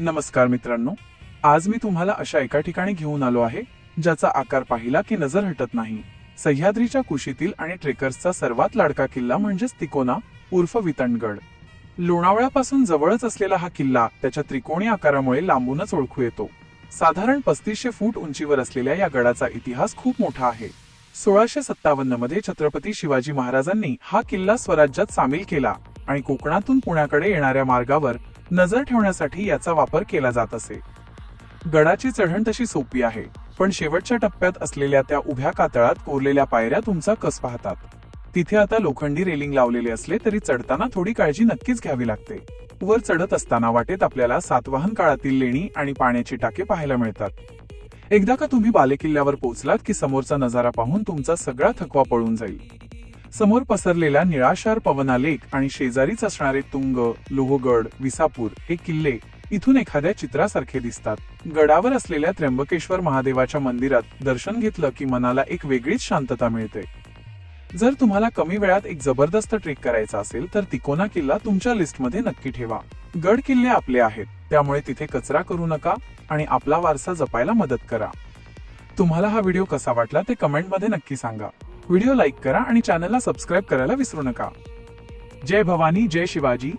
नमस्कार मित्रांनो. आज मी तुम्हाला अशा एका ठिकाणी घेऊन आलो आहे ज्याचा आकार पाहिला की नजर हटत नाही. सह्याद्रीच्या कुशीतील आणि ट्रेकर्सचा सर्वात लाडका किल्ला म्हणजेच तिकोना उर्फ वितणगड. लोणावळ्यापासून जवळच असलेला हा किल्ला त्याच्या त्रिकोणी आकारामुळे लांबूनच ओळखू येतो. साधारण पस्तीसशे फूट उंचीवर असलेल्या या गडाचा इतिहास खूप मोठा आहे. सोळाशे सत्तावन्नमध्ये छत्रपती शिवाजी महाराजांनी हा किल्ला स्वराज्यात सामील केला आणि कोकणातून पुण्याकडे येणाऱ्या मार्गावर नजर ठेवण्यासाठी याचा वापर केला जात असे. गडाची चढण तशी सोपी आहे पण शेवटच्या टप्प्यात असलेल्या त्या उभ्या कातळात कोरलेल्या पायऱ्या तुमचा कस पाहतात. तिथे आता लोखंडी रेलिंग लावलेले असले तरी चढताना थोडी काळजी नक्कीच घ्यावी लागते. वर चढत असताना वाटेत आपल्याला सातवाहन काळातील लेणी आणि पाण्याची टाके पाहायला मिळतात. एकदा का तुम्ही बालेकिल्ल्यावर पोहोचलात की समोरचा नजारा पाहून तुमचा सगळा थकवा पळून जाईल. समोर पसरलेला निळाशार पवनालेक आणि शेजारीच असणारे तुंग लोहगड विसापूर हे किल्ले इथून एखाद्या चित्रासारखे दिसतात. गडावर असलेल्या त्र्यंबकेश्वर महादेवाच्या मंदिरात दर्शन घेतलं की मनाला एक वेगळीच शांतता मिळते. जर तुम्हाला कमी वेळात एक जबरदस्त ट्रेक करायचा असेल तर तिकोना किल्ला तुमच्या लिस्टमध्ये नक्की ठेवा. गड किल्ले आपले आहेत त्यामुळे तिथे कचरा करू नका आणि आपला वारसा जपायला मदत करा. तुम्हाला हा व्हिडिओ कसा वाटला ते कमेंटमध्ये नक्की सांगा. व्हिडिओ लाईक करा आणि चॅनलला सबस्क्राईब करायला विसरू नका. जय भवानी जय शिवाजी.